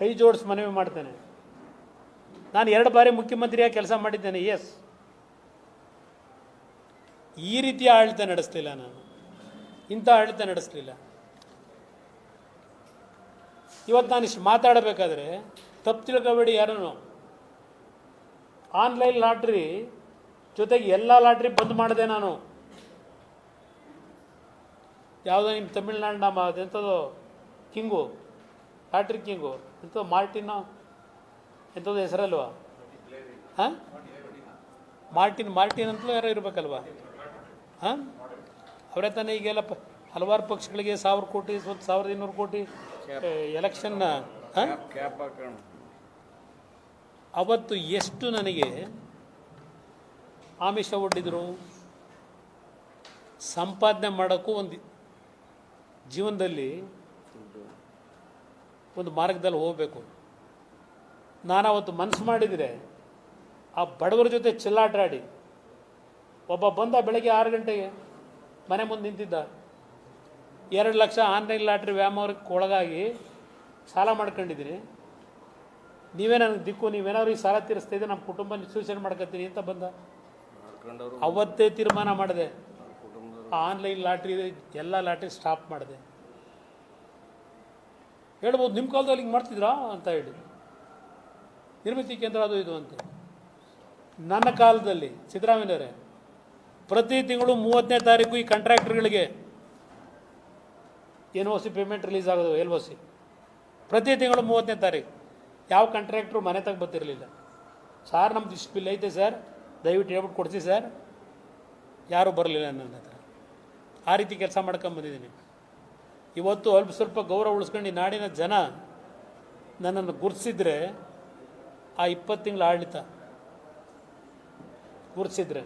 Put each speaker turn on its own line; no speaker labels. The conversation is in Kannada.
ಕೈ ಜೋಡಿಸಿ ಮನವಿ ಮಾಡ್ತೇನೆ. ನಾನು ಎರಡು ಬಾರಿ ಮುಖ್ಯಮಂತ್ರಿಯಾಗಿ ಕೆಲಸ ಮಾಡಿದ್ದೇನೆ ಎಸ್ ಈ ರೀತಿಯ ಆಡಳಿತ ನಡೆಸಲಿಲ್ಲ ನಾನು. ಇಂಥ ಆಡಳಿತ ನಡೆಸಲಿಲ್ಲ. ಇವತ್ತು ನಾನು ಇಷ್ಟು ಮಾತಾಡಬೇಕಾದ್ರೆ ತಪ್ಪು ತಿಳ್ಕೊಬೇಡಿ ಯಾರೂ ಆನ್ಲೈನ್ ಲಾಟ್ರಿ ಜೊತೆಗೆ ಎಲ್ಲ ಲಾಟ್ರಿ ಬಂದ್ ಮಾಡಿದೆ ನಾನು. ಯಾವುದೋ ನಿಮ್ಮ ತಮಿಳ್ನಾಡಿನ ಅದೆಂಥದ್ದು ಕಿಂಗು. ಲಾಟ್ರಿ ಕಿಂಗು ಎಂಥದ್ದು ಮಾರ್ಟಿನೋ ಎಂಥದ್ದು ಹೆಸರಲ್ವಾ? ಹಾಂ? ಮಾರ್ಟಿನ್ ಮಾರ್ಟಿನ್ ಅಂತಲೂ ಯಾರೋ ಇರಬೇಕಲ್ವಾ? ಹಾಂ? ಅವರೇ ತಾನೇ ಈಗೆಲ್ಲ ಪ ಹಲವಾರು ಪಕ್ಷಗಳಿಗೆ ಸಾವಿರ ಕೋಟಿ ಒಂದು ಸಾವಿರದ ಇನ್ನೂರು ಕೋಟಿ ಎಲೆಕ್ಷನ್ ಹಾಂ? ಅವತ್ತು ಎಷ್ಟು ನನಗೆ ಆಮಿಷ ಒಡ್ಡಿದ್ರು? ಸಂಪಾದನೆ ಮಾಡೋಕ್ಕೂ ಒಂದು ಜೀವನದಲ್ಲಿ ಒಂದು ಮಾರ್ಗದಲ್ಲಿ ಹೋಗಬೇಕು. ನಾನು ಅವತ್ತು ಮನಸ್ಸು ಮಾಡಿದರೆ ಆ ಬಡವರ ಜೊತೆ ಚಿಲ್ಲಾಟಾಡಿ. ಒಬ್ಬ ಬಂದ ಬೆಳಗ್ಗೆ ಆರು ಗಂಟೆಗೆ ಮನೆ ಮುಂದೆ ನಿಂತಿದ್ದ. ಎರಡು ಲಕ್ಷ ಆನ್ಲೈನ್ ಲಾಟ್ರಿ ವ್ಯಾಮೋರಕ್ಕೆ ಒಳಗಾಗಿ ಸಾಲ ಮಾಡ್ಕೊಂಡಿದ್ದೀನಿ. ನೀವೇ ನನಗೆ ದಿಕ್ಕು ನೀವೇನಾದ್ರು ಈ ಸಾಲ ತೀರಿಸ್ತಾ ಇದ್ದೆ ನಮ್ಮ ಕುಟುಂಬ ಸೂಚನೆ ಮಾಡ್ಕೊತೀನಿ ಅಂತ ಬಂದ. ಅವತ್ತೇ ತೀರ್ಮಾನ ಮಾಡಿದೆ. ಆನ್ಲೈನ್ ಲಾಟ್ರಿ ಎಲ್ಲ ಲಾಟ್ರಿ ಸ್ಟಾಪ್ ಮಾಡಿದೆ. ಹೇಳ್ಬೋದು ನಿಮ್ಮ ಕಾಲದಲ್ಲಿ ಹಿಂಗೆ ಮಾಡ್ತಿದ್ರಾ? ಅಂತ ಹೇಳಿ. ನಿರ್ಮಿತಿ ಕೇಂದ್ರ ಅದು ಇದು ಅಂತ. ನನ್ನ ಕಾಲದಲ್ಲಿ ಸಿದ್ದರಾಮಯ್ಯವರೇ ಪ್ರತಿ ತಿಂಗಳು ಮೂವತ್ತನೇ ತಾರೀಕು ಈ ಕಾಂಟ್ರಾಕ್ಟರ್ಗಳಿಗೆ N O C payment release ಆಗೋದು ಎಲ್ ಒ ಸಿ ಪ್ರತಿ ತಿಂಗಳು ಮೂವತ್ತನೇ ತಾರೀಕು. ಯಾವ ಕಾಂಟ್ರಾಕ್ಟ್ರು ಮನೆ ತಗ ಬರ್ತಿರಲಿಲ್ಲ. ಸಾರ್, ನಮ್ದು ಇಷ್ಟು ಬಿಲ್ ಐತೆ ಸರ್, ದಯವಿಟ್ಟು ಹೇಳ್ಬಿಟ್ಟು ಕೊಡ್ತೀವಿ ಸರ್. ಯಾರೂ ಬರಲಿಲ್ಲ ನನ್ನ ಹತ್ರ. ಆ ರೀತಿ ಕೆಲಸ ಮಾಡ್ಕೊಂಬಂದಿದ್ದೀನಿ ಇವತ್ತು ಅಲ್ಪ ಸ್ವಲ್ಪ ಗೌರವ ಉಳಿಸ್ಕೊಂಡು ನಾಡಿನ ಜನ ನನ್ನನ್ನು ಗುರುತಿಸಿದ್ರೆ ಆ ಇಪ್ಪತ್ತು ತಿಂಗಳ ಆಡಳಿತ ಗುರುತಿಸಿದ್ರೆ